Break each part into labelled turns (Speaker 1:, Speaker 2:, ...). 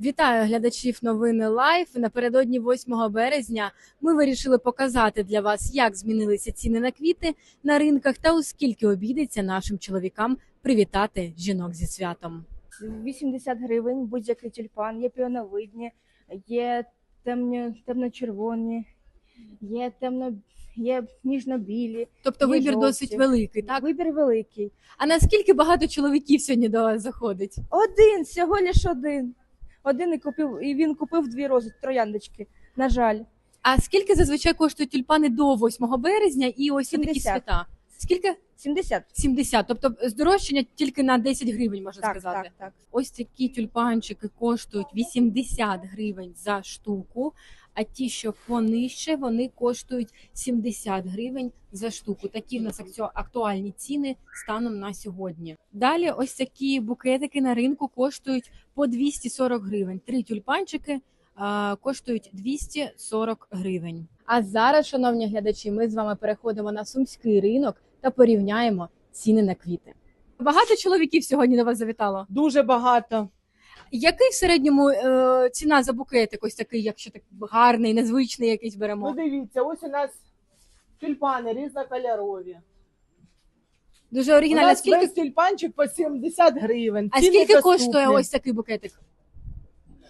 Speaker 1: Вітаю глядачів новини Лайф. Напередодні 8 березня ми вирішили показати для вас, як змінилися ціни на квіти на ринках та у скільки обійдеться нашим чоловікам привітати жінок зі святом.
Speaker 2: 80 гривень будь-який тюльпан, є піоновидні, є темні, темно-червоні, є темно, є ніжно-білі.
Speaker 1: Тобто
Speaker 2: Є
Speaker 1: вибір
Speaker 2: жовті.
Speaker 1: досить великий, так?
Speaker 2: Вибір великий.
Speaker 1: А наскільки багато чоловіків сьогодні до вас заходить?
Speaker 2: Один, всього лиш один. Один і купив, і він купив дві рози, трояндочки. На жаль,
Speaker 1: А скільки зазвичай коштують тюльпани до 8 березня і ось ці такі
Speaker 2: 70.
Speaker 1: свята? Скільки?
Speaker 2: 70.
Speaker 1: 70. Тобто здорожчання тільки на 10 гривень, можна
Speaker 2: Так,
Speaker 1: сказати.
Speaker 2: так, так.
Speaker 1: Ось такі тюльпанчики коштують 80 гривень за штуку, а ті, що понижче, вони коштують 70 гривень за штуку. Такі в нас актуальні ціни станом на сьогодні. Далі ось такі букетики на ринку коштують по 240 гривень. Три тюльпанчики а, коштують 240 гривень. А зараз, шановні глядачі, ми з вами переходимо на сумський ринок та порівняємо ціни на квіти. Багато чоловіків сьогодні до вас завітало.
Speaker 3: Дуже багато.
Speaker 1: Який в середньому е, ціна за букетик? Ось такий, якщо так гарний, незвичний якийсь
Speaker 3: Ну
Speaker 1: беремо.
Speaker 3: дивіться, ось у нас тюльпани різнокольорові.
Speaker 1: Дуже
Speaker 3: У
Speaker 1: оригінально.
Speaker 3: нас
Speaker 1: Скільки,
Speaker 3: весь тюльпанчик по 70 гривень.
Speaker 1: а
Speaker 3: Ціни
Speaker 1: скільки
Speaker 3: доступні.
Speaker 1: коштує ось такий букетик?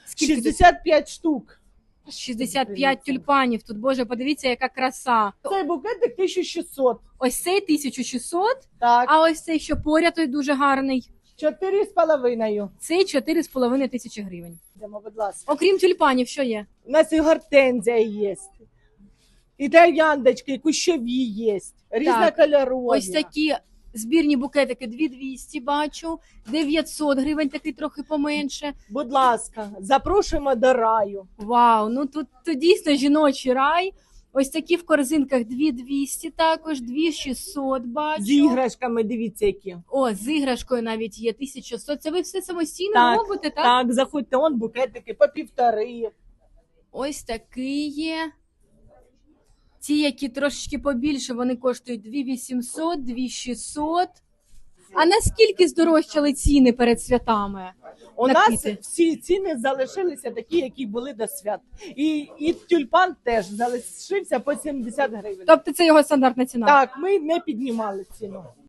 Speaker 1: Скільки?
Speaker 3: 65 штук.
Speaker 1: 65 тюльпанів. Тут, боже, подивіться, яка краса.
Speaker 3: Цей букетик 1600.
Speaker 1: Ось цей 1600,
Speaker 3: Так,
Speaker 1: а ось цей, що поряд, той дуже гарний.
Speaker 3: Чотири з половиною.
Speaker 1: Цей 4,5 тисячі гривень.
Speaker 3: Йдемо, будь ласка.
Speaker 1: Окрім тюльпанів, що є?
Speaker 3: У нас і гортензія є. І трояндочки, і кущові є. Різнокольорові.
Speaker 1: Ось такі збірні букетики 2200 бачу, 900 гривень, такий трохи поменше.
Speaker 3: Будь ласка, запрошуємо до раю.
Speaker 1: Вау, ну тут, тут дійсно жіночий рай. Ось такі в корзинках 2200 також, 2600 бачу.
Speaker 3: З іграшками, дивіться, які.
Speaker 1: О, з іграшкою навіть є 1100. Це ви все самостійно
Speaker 3: Так,
Speaker 1: робите, так?
Speaker 3: Так, заходьте, он букетики по півтори.
Speaker 1: Ось такий є. Ті, які трошечки побільше, вони коштують 2800, 2600. А наскільки здорожчали ціни перед святами?
Speaker 3: У
Speaker 1: на
Speaker 3: нас
Speaker 1: квіти?
Speaker 3: всі ціни залишилися такі, які були до свят. І, і тюльпан теж залишився по 70 гривень.
Speaker 1: Тобто це його стандартна ціна.
Speaker 3: Так, ми не піднімали ціну.